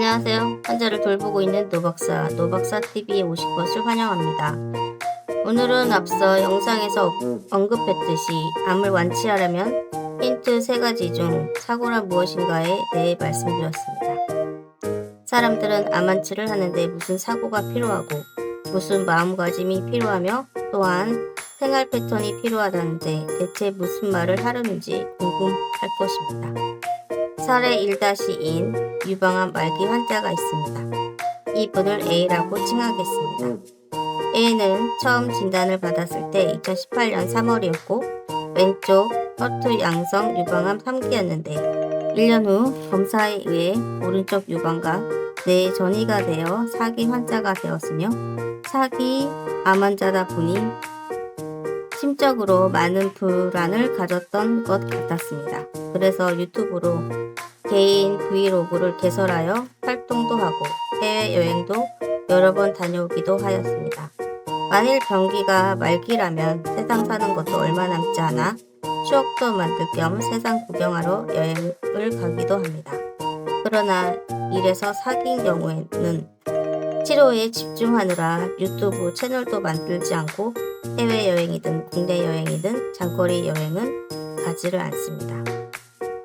안녕하세요. 환자를 돌보고 있는 노박사, 노박사TV에 오신 것을 환영합니다. 오늘은 앞서 영상에서 어- 언급했듯이 암을 완치하려면 힌트 3가지 중 사고란 무엇인가에 대해 말씀드렸습니다. 사람들은 암 완치를 하는데 무슨 사고가 필요하고 무슨 마음가짐이 필요하며 또한 생활 패턴이 필요하다는데 대체 무슨 말을 하려는지 궁금할 것입니다. 사례 1-2인 유방암 말기 환자가 있습니다. 이분을 A라고 칭하겠습니다. A는 처음 진단을 받았을 때 2018년 3월이었고 왼쪽 허투 양성 유방암 3기였는데 1년 후 검사에 의해 오른쪽 유방과 뇌 전이가 되어 사기 환자가 되었으며 사기 암 환자다 보니 심적으로 많은 불안을 가졌던 것 같았습니다. 그래서 유튜브로 개인 브이로그를 개설하여 활동도 하고 해외여행도 여러 번 다녀오기도 하였습니다. 만일 병기가 말기라면 세상 사는 것도 얼마 남지 않아 추억도 만들 겸 세상 구경하러 여행을 가기도 합니다. 그러나 이래서 사귄 경우에는 치료에 집중하느라 유튜브 채널도 만들지 않고 해외여행이든 국내 여행이든 장거리 여행은 가지를 않습니다.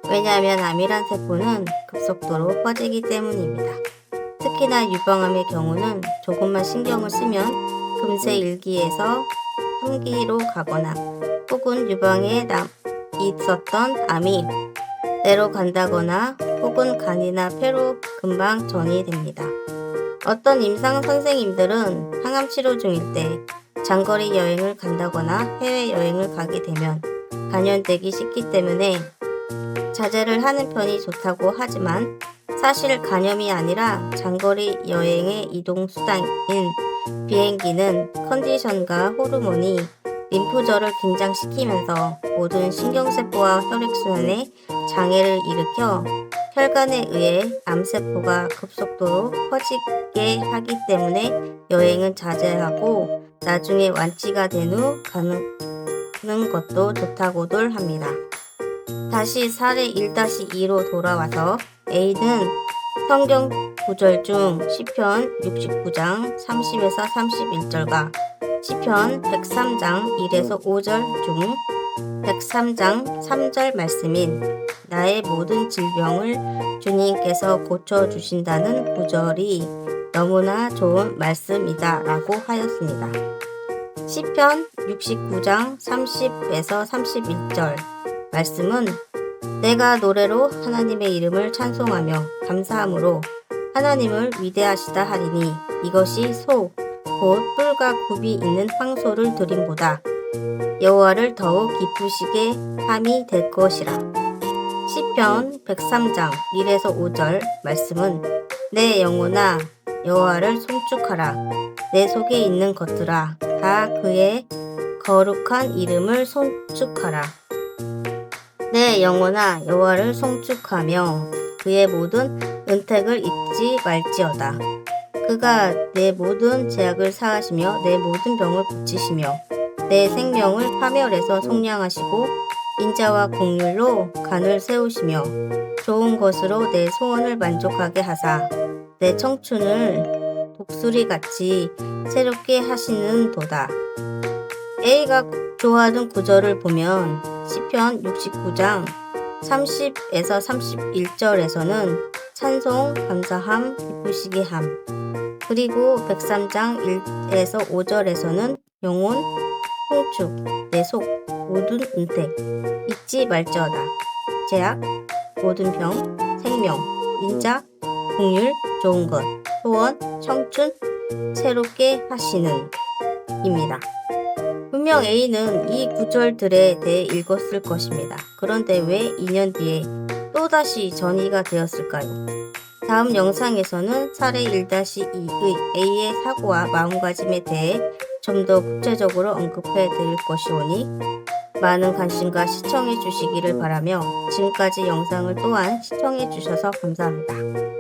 왜냐하면 암이란 세포는 급속도로 퍼지기 때문입니다. 특히나 유방암의 경우는 조금만 신경을 쓰면 금세 1기에서 3기로 가거나 혹은 유방에 남 있었던 암이 뇌로 간다거나 혹은 간이나 폐로 금방 전이 됩니다. 어떤 임상 선생님들은 항암 치료 중일 때 장거리 여행을 간다거나 해외 여행을 가게 되면 감염되기 쉽기 때문에 자제를 하는 편이 좋다고 하지만 사실 간염이 아니라 장거리 여행의 이동 수단인 비행기는 컨디션과 호르몬이 림프절을 긴장시키면서 모든 신경세포와 혈액순환에 장애를 일으켜 혈관에 의해 암세포가 급속도로 퍼지게 하기 때문에 여행은 자제하고 나중에 완치가 된 후 가는 것도 좋다고들 합니다. 다시 사례 1-2로 돌아와서 A는 성경 구절 중 시편 69장 30에서 31절과 시편 103장 1에서 5절 중 103장 3절 말씀인 나의 모든 질병을 주님께서 고쳐주신다는 구절이 너무나 좋은 말씀이다 라고 하였습니다. 시편 69장 30에서 31절 말씀은 내가 노래로 하나님의 이름을 찬송하며 감사함으로 하나님을 위대하시다 하리니 이것이 소, 곧 뿔과 굽이 있는 황소를 드림보다 여호와를 더욱 기쁘시게 함이 될 것이라. 시편 103장 1에서 5절 말씀은 내 영혼아 여호와를 송축하라. 내 속에 있는 것들아 다 그의 거룩한 이름을 송축하라. 내 영혼아 여호와를 송축하며 그의 모든 은택을 잊지 말지어다. 그가 내 모든 죄악을 사하시며 내 모든 병을 고치시며 내 생명을 파멸해서 속량하시고 인자와 공률로 간을 세우시며 좋은 것으로 내 소원을 만족하게 하사 내 청춘을 독수리 같이 새롭게 하시는 도다. A가 좋아하는 구절을 보면 시편 69장 30에서 31절에서는 찬송, 감사함, 기쁘시게 함. 그리고 103장 1에서 5절에서는 영혼, 홍축, 내 속, 모든 은택, 잊지 말지어다. 제약, 모든 병, 생명, 인자, 공율, 좋은 것, 소원, 청춘, 새롭게 하시는 입니다. 분명 A는 이 구절들에 대해 읽었을 것입니다. 그런데 왜 2년 뒤에 또다시 전이가 되었을까요? 다음 영상에서는 사례 1-2의 A의 사고와 마음가짐에 대해 좀 더 구체적으로 언급해 드릴 것이오니 많은 관심과 시청해 주시기를 바라며 지금까지 영상을 또한 시청해 주셔서 감사합니다.